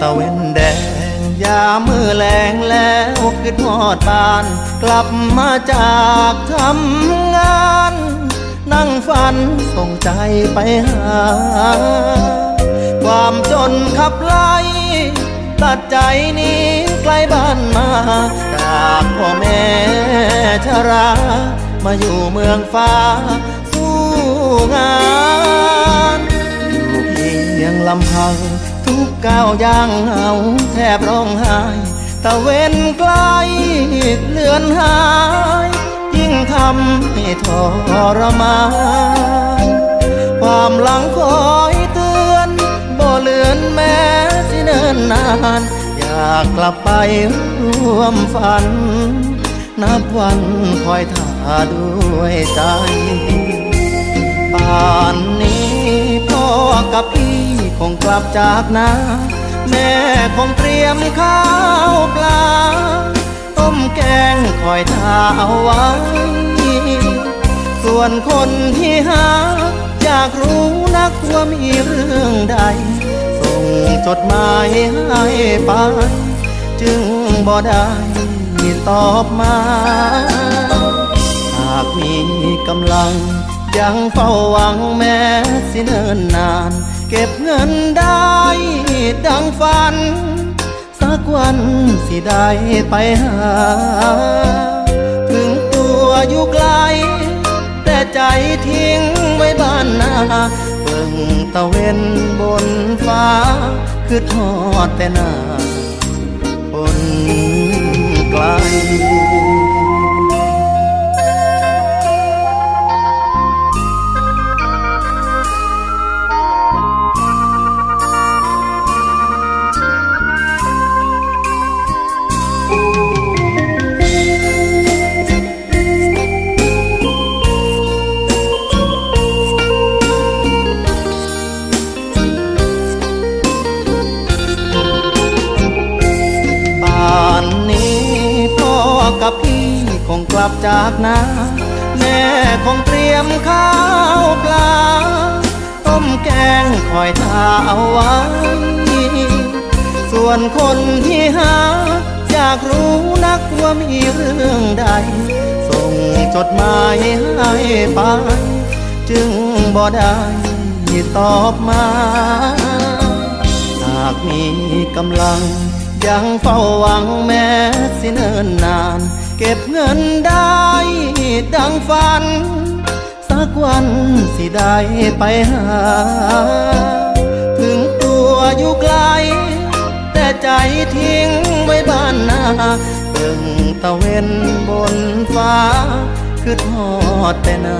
ตะเวนแดงยามมือแรงแล้วคิดหอดบ้าน กลับมาจากทำงาน นั่งฝันส่งใจไปหา ความจนขับไล่ตัดใจนี้ไกลบ้านมา จากพ่อแม่ชรา มาอยู่เมืองฟ้า สู้งานอยู่เพียงลำพัง กก้าวย่างเอาแทบร้องไห้ตะเวนใกลเลือนหาย ยิ่งทำให้ทรมานความหลังคอยเตือนบ่เลือนแม้สิเนินนาน อยากกลับไปร่วมฝัน นับวันคอยท่าด้วยใจ กลับจากนาแม่คงเตรียมข้าวปลา ต้มแกงคอยทาเอาไว้ ส่วนคนที่หา อยากรู้นักว่ามีเรื่องใด ส่งจดหมายให้ไป จึงบ่ได้ตอบมา หากมีกำลังยังเฝ้าหวังแม้สิเนิ่นนาน เก็บเงินได้ดังฝัน สักวันสิได้ไปหา ถึงตัวอยู่ไกล แต่ใจทิ้งไว้บ้านนาเบิ่งตะเวนบนฟ้า คือทอดแต่หน้าคนไกล กับพี่คงกลับจากนาแม่คงเตรียมข้าวปลา ต้มแกงคอยทาเอาไว้ ส่วนคนที่หา อยากรู้นักว่ามีเรื่องใด ส่งจดหมายให้ไป จึงบ่ได้ตอบมา หากมีกำลัง ยังเฝ้าหวังแม้สิเนิ่นนาน เก็บเงินได้ดังฝัน สักวันสิได้ไปหา ถึงตัวอยู่ไกล แต่ใจทิ้งไว้บ้านนาเบิ่งตะเวนบนฟ้า คือทอดแต่หน้า